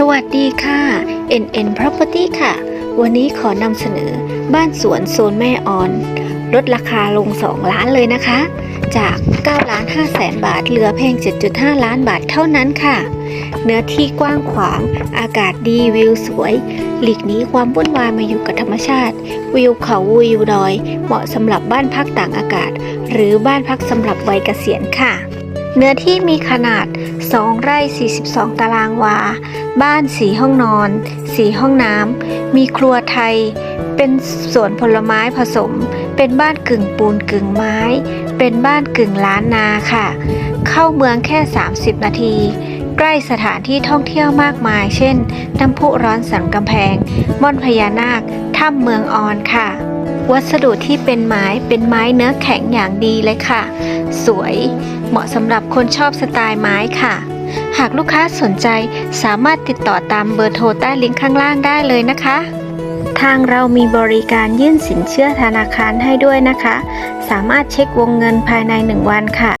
สวัสดีค่ะ NN Property ค่ะ วันนี้ขอนำเสนอบ้านสวนโซนแม่ออน ลดราคาลง 2 ล้านเลยนะคะ จาก 9 ล้าน5แสนบาท เหลือเพียง 7.5 ล้านบาทเท่านั้นค่ะ เนื้อที่กว้างขวาง อากาศดีวิวสวย หลีกหนี้ความวุ่นวายมาอยู่กับธรรมชาติ วิวเขาวิวดอย เหมาะสำหรับบ้านพักต่างอากาศ หรือบ้านพักสำหรับวัยเกษียณค่ะ เนื้อที่มีขนาด 2 ไร่ 42 ตารางวา บ้านสีห้องนอนสีห้องน้ำ มีครัวไทย เป็นสวนผลไม้ผสม เป็นบ้านกึ่งปูนกึ่งไม้ เป็นบ้านกึ่งล้านนาค่ะ เข้าเมืองแค่ 30 นาที ใกล้สถานที่ท่องเที่ยวมากมาย เช่น น้ำพุร้อนสันกำแพง ม่อนพญานาค ถ้ำเมืองออนค่ะ วัสดุที่เป็นไม้เป็นไม้เนื้อแข็งอย่างดีเลยค่ะ สวยเหมาะสำหรับคนชอบสไตล์ไม้ค่ะ หากลูกค้าสนใจสามารถติดต่อตามเบอร์โทรใต้ลิงก์ข้างล่างได้เลยนะคะ ทางเรามีบริการยื่นสินเชื่อธนาคารให้ด้วยนะคะ สามารถเช็ควงเงินภายใน 1 วันค่ะ